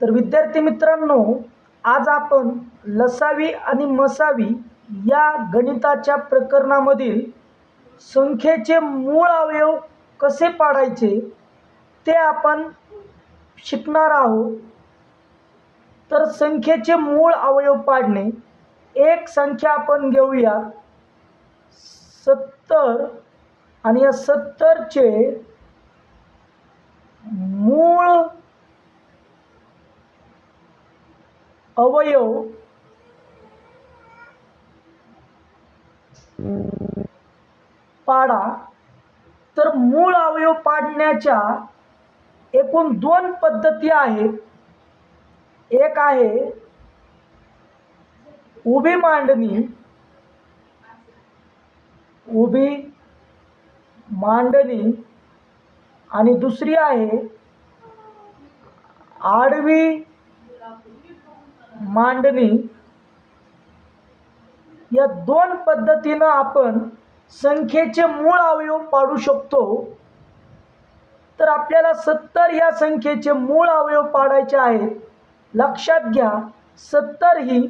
तर विद्यार्थी मित्रांनो आज आपण लसावी आणि मसावी या गणिताच्या प्रकरणामधील संख्येचे मूळ अवयव कसे पाडायचे ते आपण शिकणार आहोत. तर संख्येचे मूळ अवयव पाडणे एक संख्या आपण घेऊया. सत्तर आणि या सत्तरचे मूळ अवयव. पाडा. तर मूळ अवयव पाडण्याच्या एकूण दोन पद्धती आहेत. एक आहे उभी मांडणी. उभी मांडणी. आणि दुसरी आहे आडवी मांडणी. या दोन पद्धतीनं आपण संख्येचे मूळ अवयव पाडू शकतो. तर आपल्याला सत्तर या संख्येचे मूळ अवयव पाडायचे आहेत. लक्षात घ्या सत्तर ही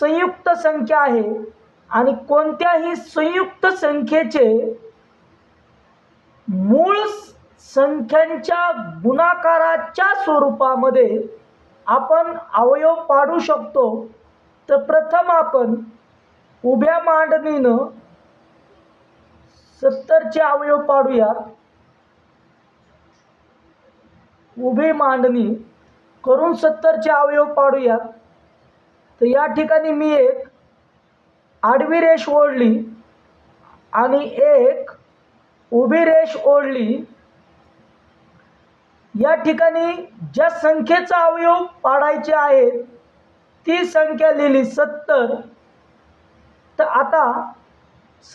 संयुक्त संख्या आहे आणि कोणत्याही संयुक्त संख्येचे मूळ संख्यांच्या गुणाकाराच्या स्वरूपामध्ये आपण अवयव पाडू शकतो तर प्रथम आपण उभ्या मांडणीनं सत्तरचे अवयव पाडूयात. उभी मांडणी करून सत्तरचे अवयव पाडूयात. तर या ठिकाणी मी एक आडवी रेष ओढली आणि एक उभी रेष ओढली. या ठिकाणी ज्या संख्येचा अवयव पाडायचे आहेत ती संख्या लिहिली सत्तर. तर आता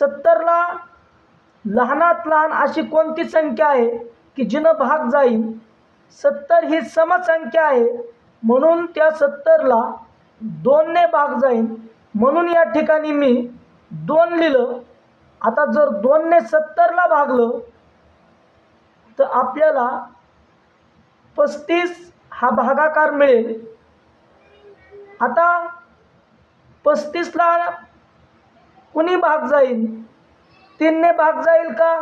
सत्तरला लहानात लहान अशी कोणती संख्या आहे की जिनं भाग जाईल? सत्तर ही समसंख्या आहे म्हणून त्या सत्तरला दोनने भाग जाईल. म्हणून या ठिकाणी मी दोन लिहिलं. आता जर दोनने सत्तरला भागलं तर आपल्याला पस्तीस हा भागाकार मिळेल. आता पस्तीसला कुणी भाग जाईल? तीनने भाग जाईल का?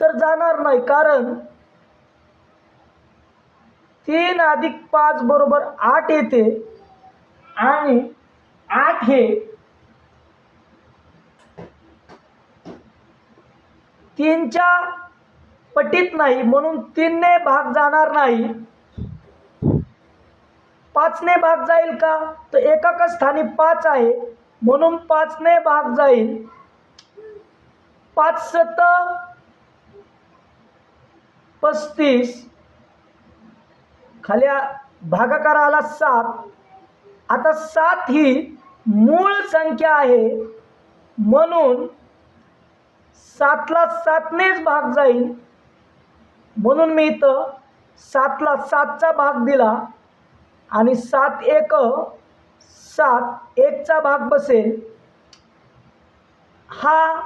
तर जाणार नाही कारण तीन अधिक पाच बरोबर आठ येते. आणि आठ हे तीनच्या पटीत नाही म्हणून तीनने भाग जाणार नाही. पाचने भाग जाईल का? तर एकाक स्थानी पाच आहे म्हणून पाचने भाग जाईल. पाच सत पस्तीस. खाल्या भागाकार आला सात. आता सात ही मूळ संख्या आहे म्हणून सातला सातनेच भाग जाईल. म्हणून मी इथं सातला सातचा भाग दिला आणि सात एक सात एकचा भाग बसेल. हा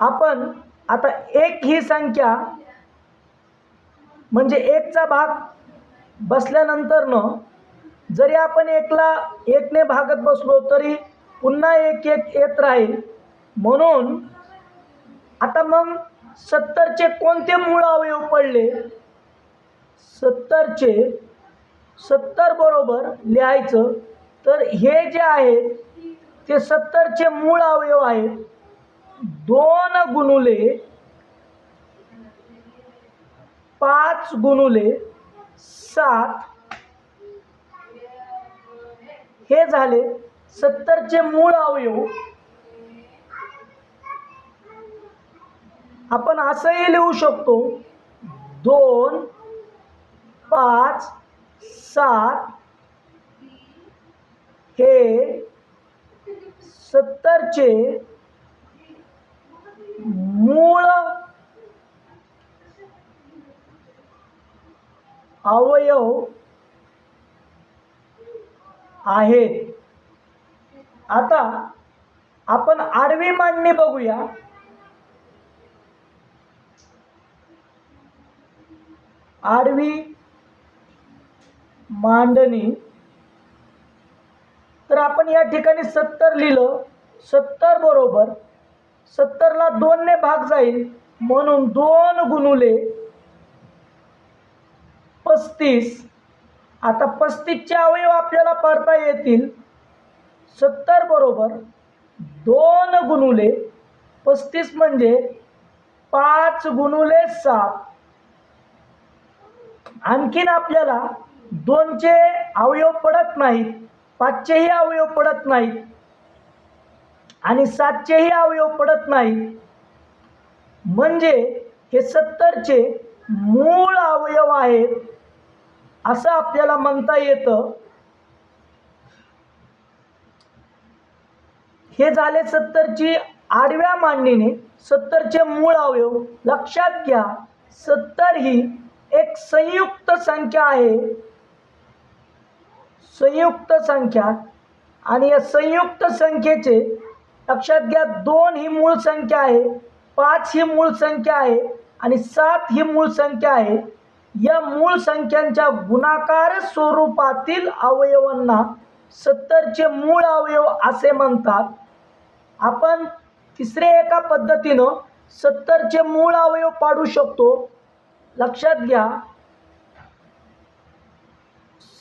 आपण आता एक ही संख्या म्हणजे एकचा भाग बसल्यानंतरनं जरी आपण एकला एकने भागत बसलो तरी पुन्हा एक एक येत राहील. म्हणून आता मग सत्तरचे कोणते मूळ अवयव पडले? सत्तरचे सत्तर बरोबर लिहायचं. तर हे जे आहे ते सत्तरचे मूळ अवयव आहेत. दोन गुणुले पाच गुणुले सात. हे झाले सत्तरचे मूळ अवयव. आपण असंही लिहू शकतो. दोन पाच सात हे सत्तरचे मूळ अवयव आहेत. आता आपण आडवी मांडणी बघूया. आडवी मांडणी. तर आपण या ठिकाणी सत्तर लिहिलं. सत्तर बरोबर. सत्तरला दोनने भाग जाईल. म्हणून दोन गुणुले पस्तीस. आता पस्तीसचे अवयव आपल्याला पाडता येतील. सत्तर बरोबर. दोन गुणुले. पस्तीस म्हणजे पाच गुणुले सात. आणखीन आपल्याला दोनचे अवयव पडत नाहीत पाचचेही अवयव पडत नाहीत आणि सातचेही अवयव पडत नाहीत. म्हणजे हे सत्तरचे मूळ अवयव आहेत असं आपल्याला म्हणता येतं. हे झाले सत्तरची आडव्या मांडणीने सत्तरचे मूळ अवयव. लक्षात घ्या सत्तर ही एक संयुक्त संख्या आहे. संयुक्त संख्या आणि या संयुक्त संख्येचे लक्षात घ्या दोन ही मूळ संख्या आहे पाच ही मूळ संख्या आहे आणि सात ही मूळ संख्या आहे. या मूळ संख्यांच्या गुणाकार स्वरूपातील अवयवांना सत्तरचे मूळ अवयव असे म्हणतात. आपण तिसऱ्या एका पद्धतीनं सत्तरचे मूळ अवयव पाडू शकतो. लक्षात घ्या.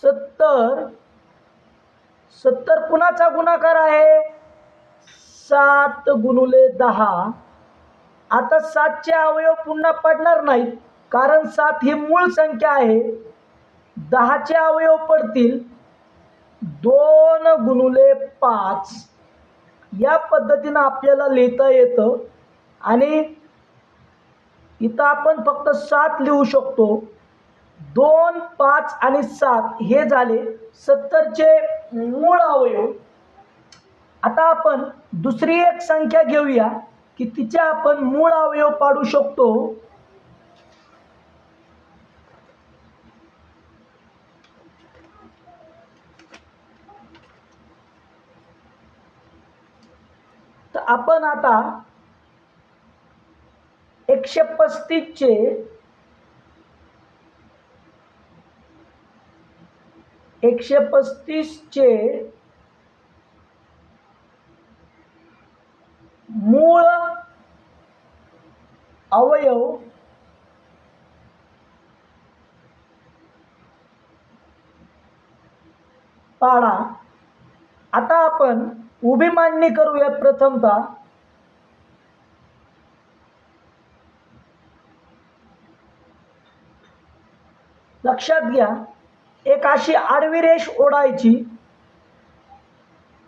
सत्तर सत्तर कुणाचा गुणाकार आहे? सात गुणुले दहा. आता सातचे अवयव पुन्हा पडणार नाहीत कारण सात ही मूळ संख्या आहे. दहाचे अवयव पडतील. दोन गुणुले पाच. या पद्धतीनं आपल्याला लिहिता येतं. आणि इथं आपण फक्त सात लिहू शकतो. दोन पाच आणि सात हे झाले सत्तरचे मूळ अवयव. आता आपण दुसरी एक संख्या घेऊया की तिचे आपण मूळ अवयव पाडू शकतो. तर आपण आता एकशे पस्तीसचे एकशे पस्तीसचे मूळ अवयव पाडा. आता आपण उभी मांडणी करूया प्रथमतः. लक्षात घ्या एक अशी आडवी रेष ओढायची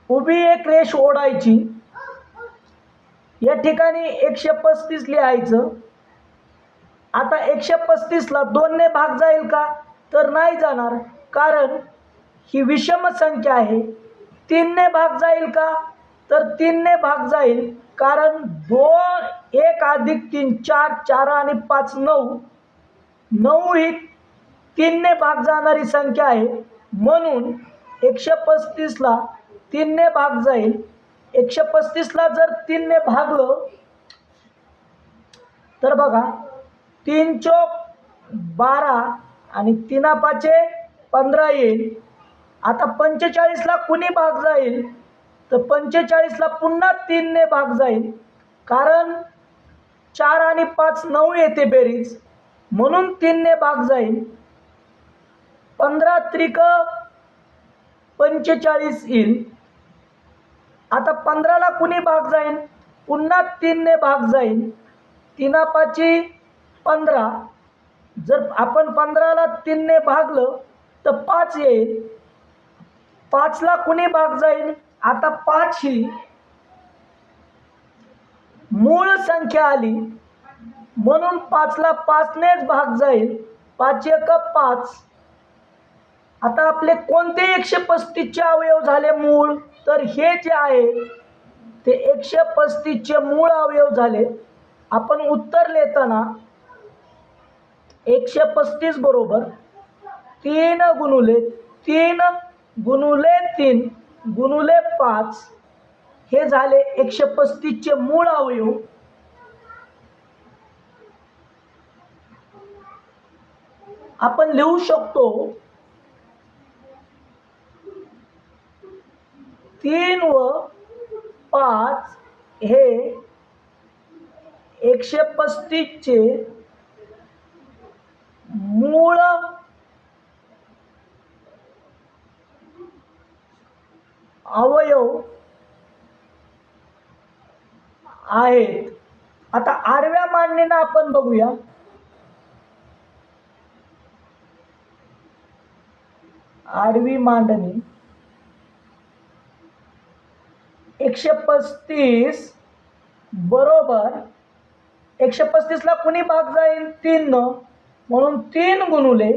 उभी एक रेष ओढायची या ठिकाणी एकशे पस्तीस लिहायचं. आता एकशे पस्तीसला दोनने भाग जाईल का? तर नाही जाणार कारण ही विषम संख्या आहे. तीनने भाग जाईल का? तर तीनने भाग जाईल कारण दोन एक अधिक तीन चार चार आणि पाच नऊ. नऊ ही तीनने भाग जाणारी संख्या आहे. म्हणून एकशे पस्तीसला तीनने भाग जाईल. एकशे पस्तीसला जर तीनने भागलं तर बघा तीन चौक बारा आणि तीना पाचे पंधरा येईल. आता पंचेचाळीसला कुणी भाग जाईल? तर पंचेचाळीसला पुन्हा तीनने भाग जाईल. कारण चार आणि पाच नऊ येते बेरीज. म्हणून तीनने भाग जाईल. पंधरा त्रिक पंचेचाळीस येईल आता पंधराला कुणी भाग जाईल पुन्हा तीनने भाग जाईल तीना पाची पंधरा. जर आपण पंधराला तीनने भागलं तर पाच येईल. पाचला कुणी भाग जाईल आता पाच ही मूळ संख्या आली. म्हणून पाचला पाचनेच भाग जाईल. पाच एक पाच. आता आपले कोणते एकशे पस्तीसचे अवयव झाले मूळ? तर हे जे आहे ते एकशे पस्तीसचे मूळ अवयव झाले. आपण उत्तर लिहिताना एकशे पस्तीस बरोबर तीन गुणुले तीन गुणुले तीन गुणुले पाच हे झाले एकशे पस्तीसचे मूळ अवयव. आपण लिहू शकतो तीन व पाच हे एकशे पस्तीसचे मूळ अवयव आहेत. आता आडव्या मांडणीनं आपण बघूया. आडवी मांडणी. एकशे पस्तीस बरोबर एकशे पस्तीसला कुणी भाग जाईल? तीन न. म्हणून तीन गुणुले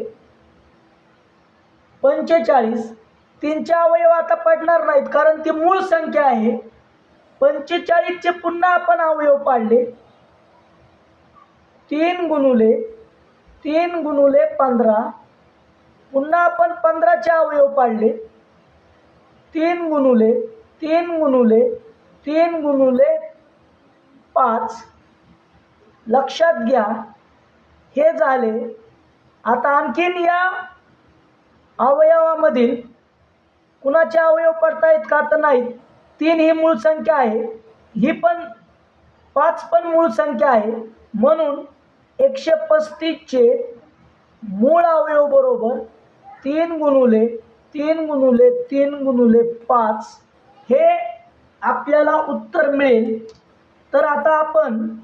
पंचेचाळीस. तीनच्या अवयव आता पडणार नाहीत कारण ती मूळ संख्या आहे. पंचेचाळीसचे पुन्हा आपण अवयव पाडले. तीन गुणुले तीन गुणुले पंधरा. पुन्हा आपण पंधराचे अवयव पाडले. तीन गुणुले तीन गुणुले तीन गुणुले पाच. लक्षात घ्या हे झाले. आता आणखीन या अवयवामधील कुणाचे अवयव पडतायत का तर नाहीत. तीन ही मूळ संख्या आहे. ही पण पाच पण मूळ संख्या आहे. म्हणून एकशे पस्तीसचे मूळ अवयव बरोबर तीन गुणुले तीन गुणुले तीन गुणुले पाच. हे आपल्याला उत्तर मिळेल. तर आता आपण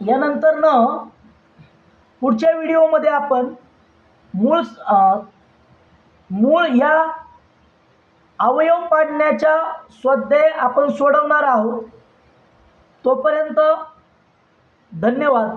यानंतर न पुढच्या व्हिडिओमध्ये आपण मूळ मूळ या अवयव पाडण्याच्या स्वाध्याय आपण सोडवणार आहोत. तोपर्यंत धन्यवाद.